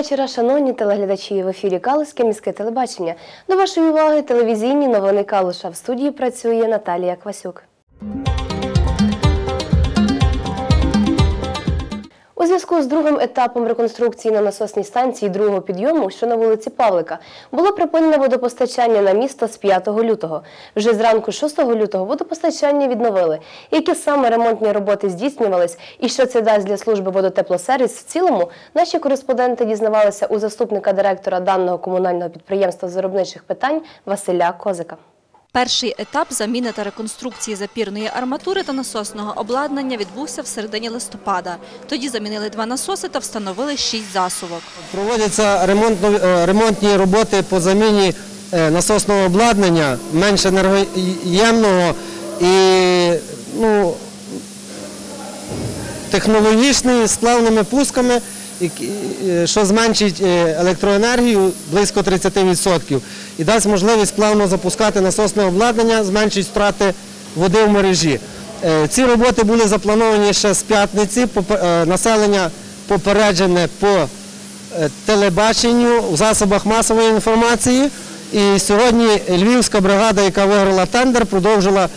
Вечора, шановні телеглядачі. В ефірі Калуське міське телебачення. До вашої уваги телевізійні новини Калуша. В студії працює Наталія Квасюк. У зв'язку з другим етапом реконструкції на насосній станції другого підйому, що на вулиці Павлика, було припинено водопостачання на місто з 5 лютого. Вже зранку 6 лютого водопостачання відновили. Які саме ремонтні роботи здійснювались і що це дасть для служби водотеплосервіс в цілому, наші кореспонденти дізнавалися у заступника директора даного комунального підприємства з виробничих питань Василя Козика. Перший етап заміни та реконструкції запірної арматури та насосного обладнання відбувся в середині листопада. Тоді замінили два насоси та встановили шість засувок. Проводяться е, ремонтні роботи по заміні е, насосного обладнання, менш енергоємного і ну, технологічний з плавними пусками, що зменшить е, електроенергію близько 30% і дасть можливість плавно запускати насосне обладнання, зменшить втрати води в мережі. Е, Ці роботи були заплановані ще з п'ятниці. Е, Населення попереджене по телебаченню, в засобах масової інформації. І сьогодні Львівська бригада, яка виграла тендер, продовжила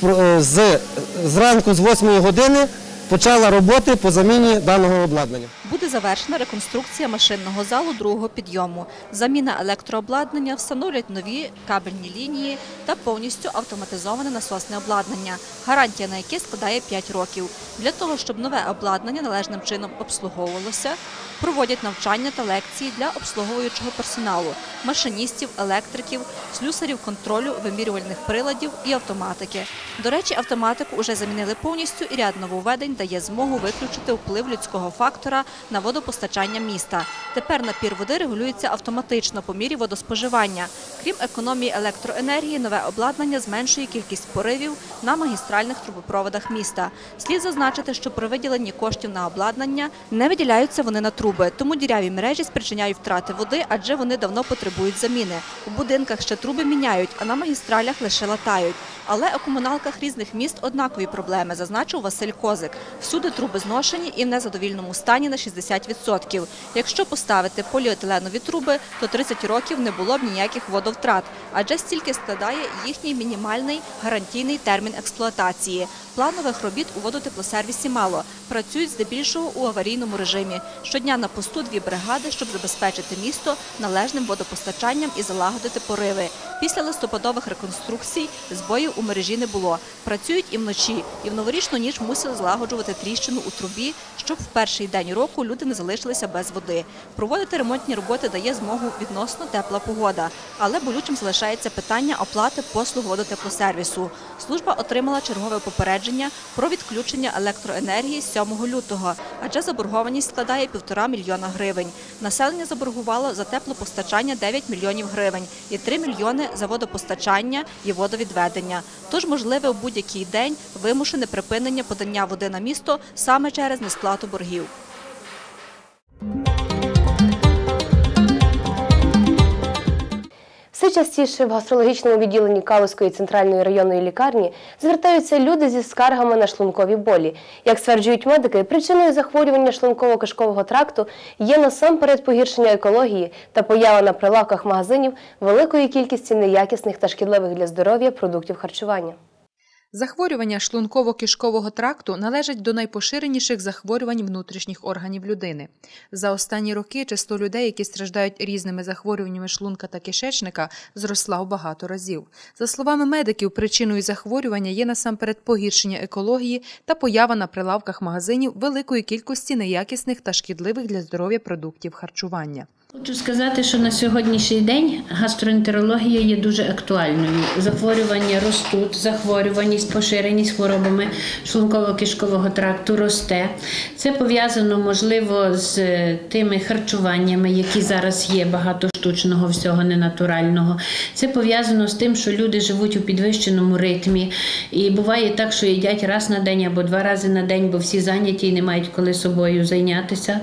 про- з, зранку з 8 години почала роботи по заміні даного обладнання. Завершена реконструкція машинного залу другого підйому. Заміна електрообладнання, встановлять нові кабельні лінії та повністю автоматизоване насосне обладнання, гарантія на яке складає 5 років. Для того, щоб нове обладнання належним чином обслуговувалося, проводять навчання та лекції для обслуговуючого персоналу, машиністів, електриків, слюсарів контролю, вимірювальних приладів і автоматики. До речі, автоматику вже замінили повністю і ряд нововведень дає змогу виключити вплив людського фактора на водопостачання міста. Тепер напір води регулюється автоматично по мірі водоспоживання. Крім економії електроенергії, нове обладнання зменшує кількість поривів на магістральних трубопроводах міста. Слід зазначити, що при виділенні коштів на обладнання не виділяються вони на труби, тому діряві мережі спричиняють втрати води, адже вони давно потребують заміни. У будинках ще труби міняють, а на магістралях лише латають. Але у комуналках різних міст однакові проблеми, зазначив Василь Козик. Всюди труби зношені і в незадовільному стані на 60%. Якщо поставити поліетиленові труби, то 30 років не було б ніяких водовтрат, адже стільки складає їхній мінімальний гарантійний термін експлуатації. Планових робіт у водотеплосервісі мало. Працюють здебільшого у аварійному режимі. Щодня на посту дві бригади, щоб забезпечити місто належним водопостачанням і залагодити пориви. Після листопадових реконструкцій збоїв у мережі не було. Працюють і вночі, і в новорічну ніч мусили злагоджувати тріщину у трубі, щоб в перший день року люди не залишилися без води. Проводити ремонтні роботи дає змогу відносно тепла погода, але болючим залишається питання оплати послуг водотеплосервісу. Служба отримала чергове попередження про відключення електроенергії з 7 лютого, адже заборгованість складає півтора мільйона гривень. Населення заборгувало за теплопостачання 9 мільйонів гривень і 3 мільйони за водопостачання і водовідведення. Тож можливе у будь-який день вимушене припинення подання води на місто саме через несплату боргів. Частіше в гастрологічному відділенні Калузької центральної районної лікарні звертаються люди зі скаргами на шлункові болі. Як стверджують медики, причиною захворювання шлунково-кишкового тракту є насамперед погіршення екології та поява на прилавках магазинів великої кількості неякісних та шкідливих для здоров'я продуктів харчування. Захворювання шлунково-кишкового тракту належать до найпоширеніших захворювань внутрішніх органів людини. За останні роки число людей, які страждають різними захворюваннями шлунка та кишечника, зросла в багато разів. За словами медиків, причиною захворювання є насамперед погіршення екології та поява на прилавках магазинів великої кількості неякісних та шкідливих для здоров'я продуктів харчування. Хочу сказати, що на сьогоднішній день гастроентерологія є дуже актуальною. Захворювання ростуть, захворюваність, поширеність хворобами шлунково-кишкового тракту росте. Це пов'язано, можливо, з тими харчуваннями, які зараз є, багато штучного, всього ненатурального. Це пов'язано з тим, що люди живуть у підвищеному ритмі. І буває так, що їдять раз на день або два рази на день, бо всі зайняті і не мають коли собою зайнятися,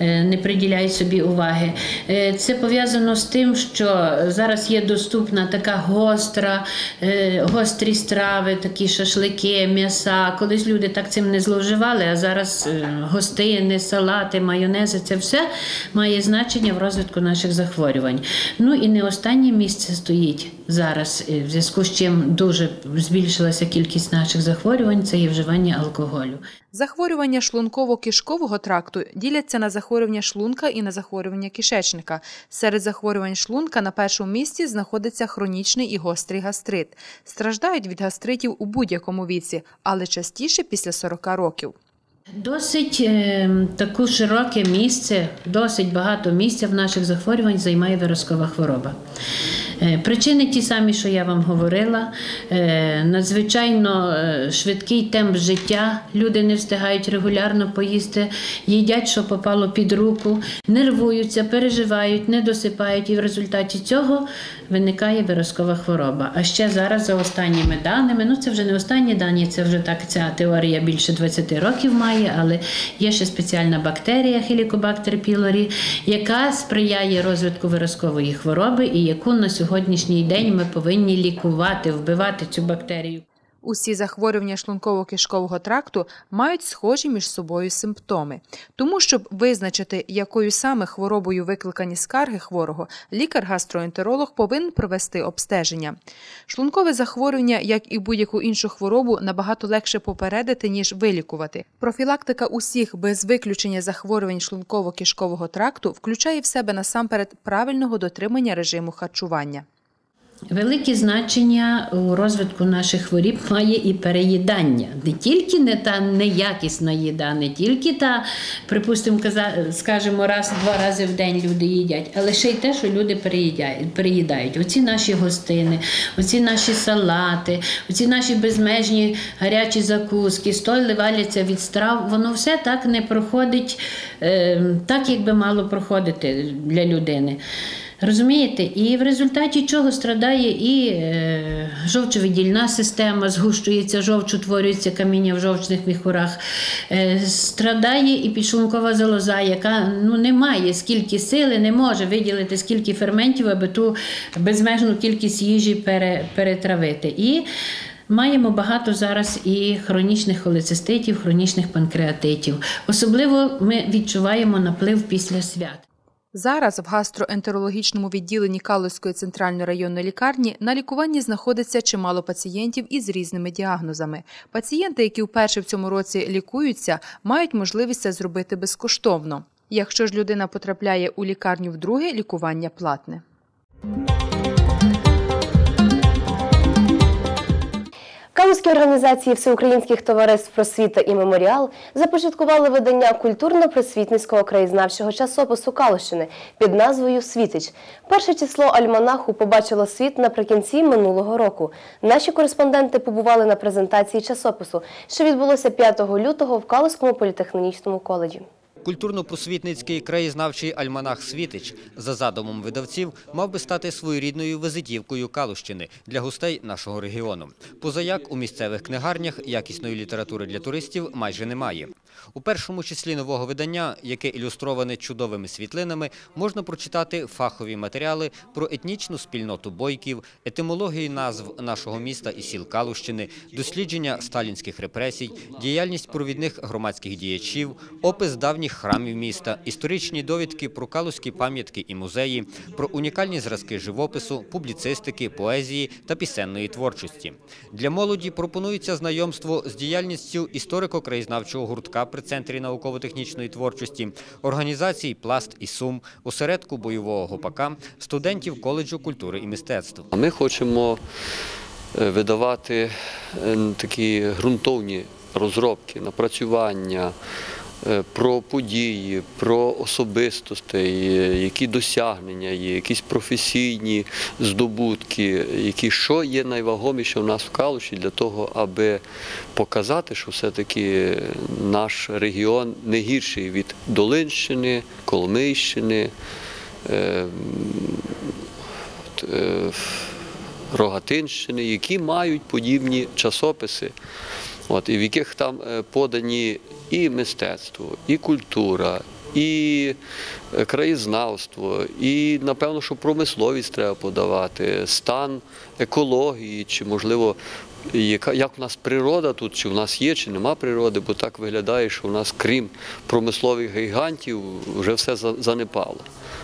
е, не приділяють собі уваги. Е, Це пов'язано з тим, що зараз є доступна така гостра, е, гострі страви, такі шашлики, м'яса. Колись люди так цим не зловживали, а зараз е, гостини, салати, майонези це все має значення в розвитку наших захворювань. Ну і не останнє місце стоїть зараз, в зв'язку з чим дуже збільшилася кількість наших захворювань, це є вживання алкоголю. Захворювання шлунково-кишкового тракту діляться на захворювання шлунка і на захворювання кишечника. Серед захворювань шлунка на першому місці знаходиться хронічний і гострий гастрит. Страждають від гастритів у будь-якому віці, але частіше після 40 років. Досить е, таку широке місце, досить багато місця в наших захворювань займає виразкова хвороба. Е, Причини ті самі, що я вам говорила. Е, Надзвичайно е, швидкий темп життя. Люди не встигають регулярно поїсти, їдять, що попало під руку, нервуються, переживають, не досипають, і в результаті цього виникає виразкова хвороба. А ще зараз, за останніми даними, ну це вже не останні дані, це вже так ця теорія більше 20 років має, але є ще спеціальна бактерія Helicobacter pylori, яка сприяє розвитку виразкової хвороби і яку на сьогоднішній день ми повинні лікувати, вбивати цю бактерію. Усі захворювання шлунково-кишкового тракту мають схожі між собою симптоми. Тому, щоб визначити, якою саме хворобою викликані скарги хворого, лікар-гастроентеролог повинен провести обстеження. Шлункове захворювання, як і будь-яку іншу хворобу, набагато легше попередити, ніж вилікувати. Профілактика усіх без виключення захворювань шлунково-кишкового тракту включає в себе насамперед правильного дотримання режиму харчування. Велике значення у розвитку наших хворіб має і переїдання. Не тільки не та неякісна їда, не тільки та, припустимо, скажімо, раз-два рази в день люди їдять, але ще й те, що люди переїдяють, переїдають. Оці наші гостини, оці наші салати, оці наші безмежні гарячі закуски, столи валяться від страв, воно все так не проходить, е, так, як би мало проходити для людини. Розумієте, і в результаті чого страдає і е, жовчовидільна система, згущується жовч, утворюється каміння в жовчних міхурах, е, страдає і підшлункова залоза, яка ну, не має скільки сили, не може виділити скільки ферментів, аби ту безмежну кількість їжі пере, перетравити. І Маємо багато зараз і хронічних холециститів, хронічних панкреатитів. Особливо ми відчуваємо наплив після свят. Зараз в гастроентерологічному відділенні Калузької центральної районної лікарні на лікуванні знаходиться чимало пацієнтів із різними діагнозами. Пацієнти, які вперше в цьому році лікуються, мають можливість це зробити безкоштовно. Якщо ж людина потрапляє у лікарню вдруге, лікування платне. Калузькі організації всеукраїнських товариств просвіта і меморіал започаткували видання культурно-просвітницького краєзнавчого часопису Калущини під назвою Світич. Перше число альманаху побачило світ наприкінці минулого року. Наші кореспонденти побували на презентації часопису, що відбулося 5 лютого в Калузькому політехнічному коледжі. Культурно-просвітницький краєзнавчий альманах «Світич» за задумом видавців мав би стати своєрідною визитівкою Калущини для гостей нашого регіону. Позаяк у місцевих книгарнях якісної літератури для туристів майже немає. У першому числі нового видання, яке ілюстроване чудовими світлинами, можна прочитати фахові матеріали про етнічну спільноту бойків, етимологію назв нашого міста і сіл Калущини, дослідження сталінських репресій, діяльність провідних громадських діячів, опис давніх храмів міста, історичні довідки про калузькі пам'ятки і музеї, про унікальні зразки живопису, публіцистики, поезії та пісенної творчості. Для молоді пропонується знайомство з діяльністю історико-краєзнавчого гуртка при Центрі науково-технічної творчості, організацій «Пласт і Сум», осередку бойового гопака, студентів коледжу культури і мистецтв. Ми хочемо е, видавати е, такі ґрунтовні розробки, напрацювання про події, про особистостей, е, які досягнення є, якісь професійні здобутки, які що є найвагоміше в нас в Калуші для того, аби показати, що все-таки наш регіон не гірший від Долинщини, Коломийщини. е, е, Рогатинщини, які мають подібні часописи, от, і в яких там е, подані і мистецтво, і культура, і е, краєзнавство, і напевно, що промисловість треба подавати, стан екології, чи можливо. Яка як у нас природа тут, чи в нас є, чи нема природи, бо так виглядає, що в нас, крім промислових гігантів, вже все занепало.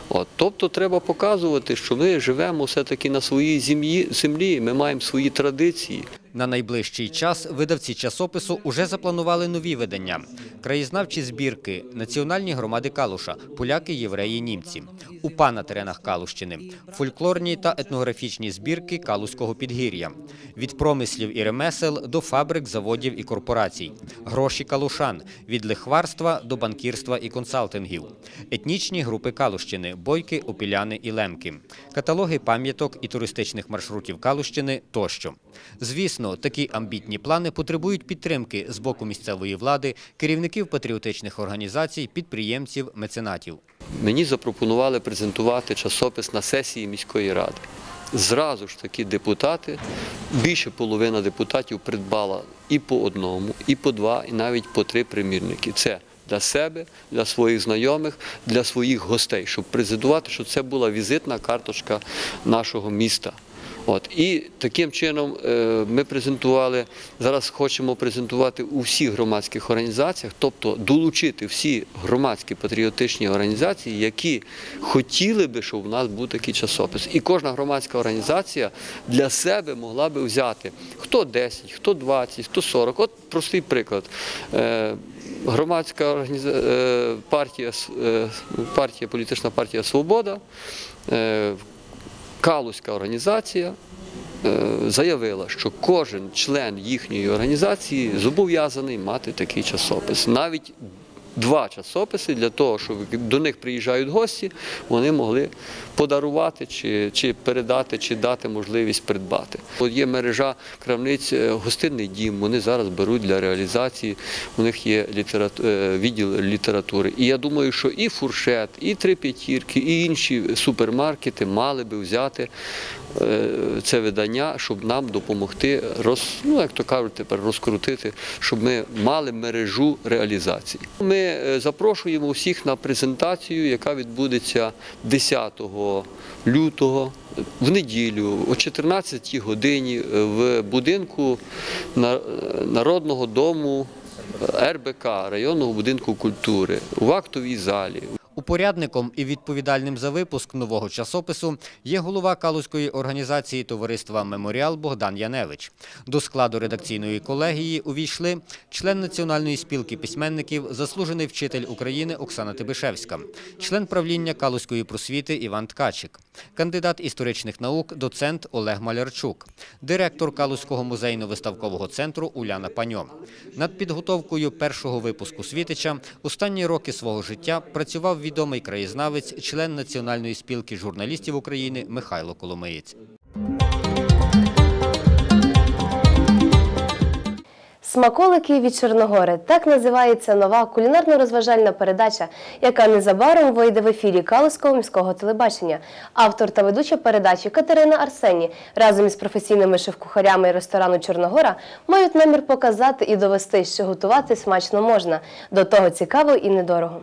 От, тобто треба показувати, що ми живемо все-таки на своїй землі, землі, ми маємо свої традиції. На найближчий час видавці часопису уже запланували нові видання: краєзнавчі збірки, національні громади Калуша, поляки, євреї, німці, УПА на теренах Калущини, фольклорні та етнографічні збірки Калузького підгір'я, від промислів і ремесел до фабрик, заводів і корпорацій, гроші калушан, від лихварства до банкірства і консалтингів, етнічні групи Калущини, бойки, опіляни і лемки, каталоги пам'яток і туристичних маршрутів Калущини тощо. Звісно, такі амбітні плани потребують підтримки з боку місцевої влади, керівників патріотичних організацій, підприємців, меценатів. Мені запропонували презентувати часопис на сесії міської ради. Зразу ж таки депутати, більше половина депутатів придбала і по одному, і по два, і навіть по три примірники. Це для себе, для своїх знайомих, для своїх гостей, щоб презентувати, що це була візитна карточка нашого міста. От і таким чином е, ми презентували зараз. Хочемо презентувати у всіх громадських організаціях, тобто долучити всі громадські патріотичні організації, які хотіли би, щоб у нас був такий часопис. І кожна громадська організація для себе могла би взяти хто 10, хто 20, хто 40. От простий приклад. Е, Громадська організа... е, партія, партія, політична партія Свобода. Калузька організація е, заявила, що кожен член їхньої організації зобов'язаний мати такий часопис. Навіть два часописи для того, щоб до них приїжджають гості, вони могли подарувати чи, чи передати, чи дати можливість придбати. От є мережа крамниць е, гостинний дім. Вони зараз беруть для реалізації. У них є літерату... е, відділ літератури. І я думаю, що і фуршет, і три п'ятірки, і інші супермаркети мали би взяти це видання, щоб нам допомогти роз, ну, як то кажуть, тепер розкрутити, щоб ми мали мережу реалізації. Ми е, запрошуємо всіх на презентацію, яка відбудеться 10 лютого в неділю о 14 годині в будинку на- Народного дому РБК, районного будинку культури, в актовій залі. Упорядником і відповідальним за випуск нового часопису є голова Калузької організації товариства Меморіал Богдан Яневич. До складу редакційної колегії увійшли член Національної спілки письменників, заслужений вчитель України Оксана Тибишевська, член правління Калузької просвіти Іван Ткачик, кандидат історичних наук, доцент Олег Малярчук, директор Калузького музейно-виставкового центру Уляна Паньо. Над підготовкою першого випуску Світича останні роки свого життя працював відомий краєзнавець, член Національної спілки журналістів України Михайло Коломиєць. Смаколики від Чорногори так називається нова кулінарно-розважальна передача, яка незабаром вийде в ефірі Калузького міського телебачення. Автор та ведуча передачі Катерина Арсені разом із професійними шеф-кухарями ресторану Чорногора мають намір показати і довести, що готувати смачно можна. До того цікаво і недорого.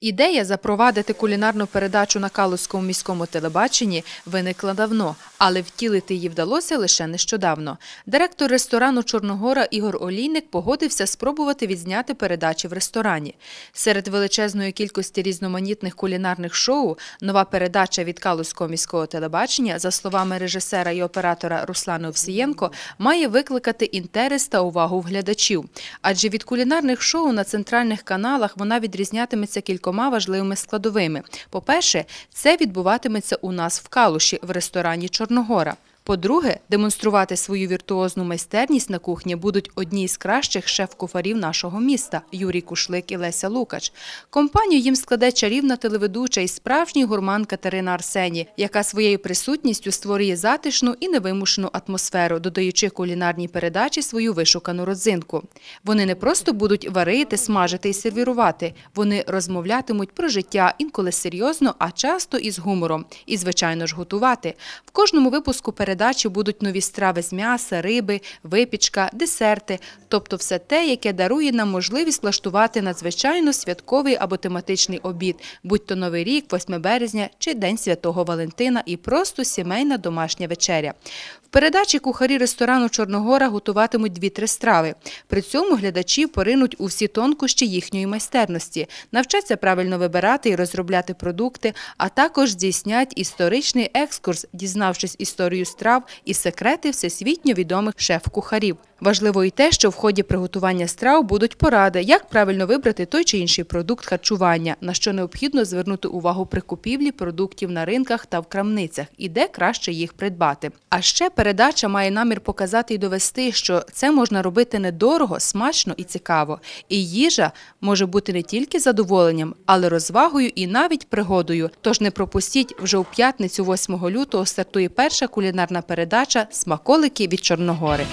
Ідея запровадити кулінарну передачу на Калузькому міському телебаченні виникла давно, але втілити її вдалося лише нещодавно. Директор ресторану Чорногора Ігор Олійник погодився спробувати відзняти передачі в ресторані. Серед величезної кількості різноманітних кулінарних шоу нова передача від Калузького міського телебачення, за словами режисера і оператора Руслана Овсієнко, має викликати інтерес та увагу глядачів. Адже від кулінарних шоу на центральних каналах вона відрізнятиметься кількома важливими складовими. По-перше, це відбуватиметься у нас в Калуші в ресторані Чорногора. По-друге, демонструвати свою віртуозну майстерність на кухні будуть одні з кращих шеф-кухарів нашого міста Юрій Кушлик і Леся Лукач. Компанію їм складе чарівна телеведуча і справжній гурман Катерина Арсені, яка своєю присутністю створює затишну і невимушену атмосферу, додаючи кулінарній передачі свою вишукану родзинку. Вони не просто будуть варити, смажити і сервірувати. Вони розмовлятимуть про життя інколи серйозно, а часто із гумором. І, звичайно ж, готувати. В кожному випуску передачі передачі будуть нові страви з м'яса, риби, випічка, десерти, тобто все те, яке дарує нам можливість влаштувати надзвичайно святковий або тематичний обід, будь то Новий рік, 8 березня чи День Святого Валентина і просто сімейна домашня вечеря. В передачі кухарі ресторану Чорногора готуватимуть дві-три страви. При цьому глядачі поринуть у всі тонкощі їхньої майстерності, навчаться правильно вибирати і розробляти продукти, а також здійснять історичний екскурс, дізнавшись історію страв і секрети всесвітньо відомих шеф-кухарів. Важливо і те, що в ході приготування страв будуть поради, як правильно вибрати той чи інший продукт харчування, на що необхідно звернути увагу при купівлі продуктів на ринках та в крамницях, і де краще їх придбати. А ще передача має намір показати і довести, що це можна робити недорого, смачно і цікаво. І їжа може бути не тільки задоволенням, але розвагою і навіть пригодою. Тож не пропустіть вже у п'ятницю, 8 лютого, стартує перша кулінарна передача Смаколики від Чорногори.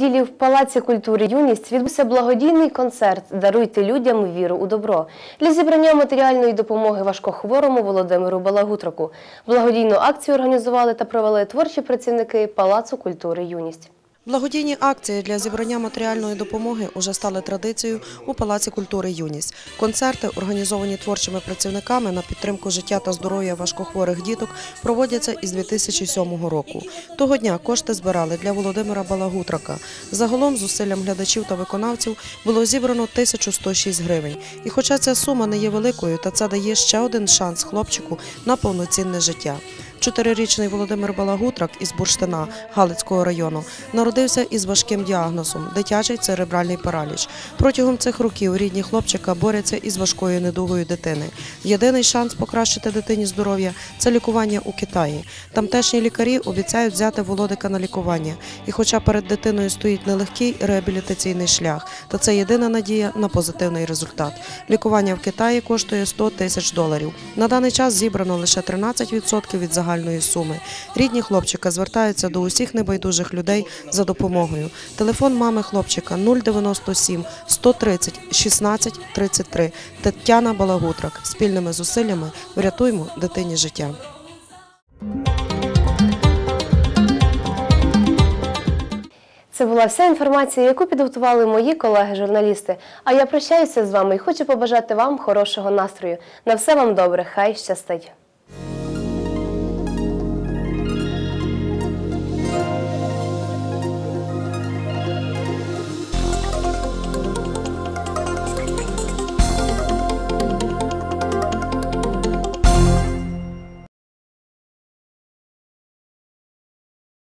Неділі в Палаці культури Юність відбувся благодійний концерт Даруйте людям віру у добро для зібрання матеріальної допомоги важкохворому Володимиру Балагутраку. Благодійну акцію організували та провели творчі працівники Палацу культури Юність. Благодійні акції для зібрання матеріальної допомоги уже стали традицією у Палаці культури Юність. Концерти, організовані творчими працівниками на підтримку життя та здоров'я важкохворих діток, проводяться із 2007 року. Того дня кошти збирали для Володимира Балагутрака. Загалом зусиллям глядачів та виконавців було зібрано 1106 гривень. І хоча ця сума не є великою, та це дає ще один шанс хлопчику на повноцінне життя. Чотирирічний Володимир Балагутрак із Бурштина Галицького району народився із важким діагнозом дитячий церебральний параліч. Протягом цих років рідні хлопчика борються із важкою недугою дитини. Єдиний шанс покращити дитині здоров'я це лікування у Китаї. Тамтешні лікарі обіцяють взяти Володика на лікування. І хоча перед дитиною стоїть нелегкий реабілітаційний шлях, то це єдина надія на позитивний результат. Лікування в Китаї коштує 100 тисяч доларів. На даний час зібрано лише 13% від загальної суми. Рідні хлопчика звертаються до усіх небайдужих людей за допомогою. Телефон мами хлопчика 097 130 16 33. Тетяна Балагутрак. Спільними зусиллями врятуємо дитині життя. Це була вся інформація, яку підготували мої колеги-журналісти. А я прощаюся з вами і хочу побажати вам хорошого настрою. На все вам добре, хай щастить!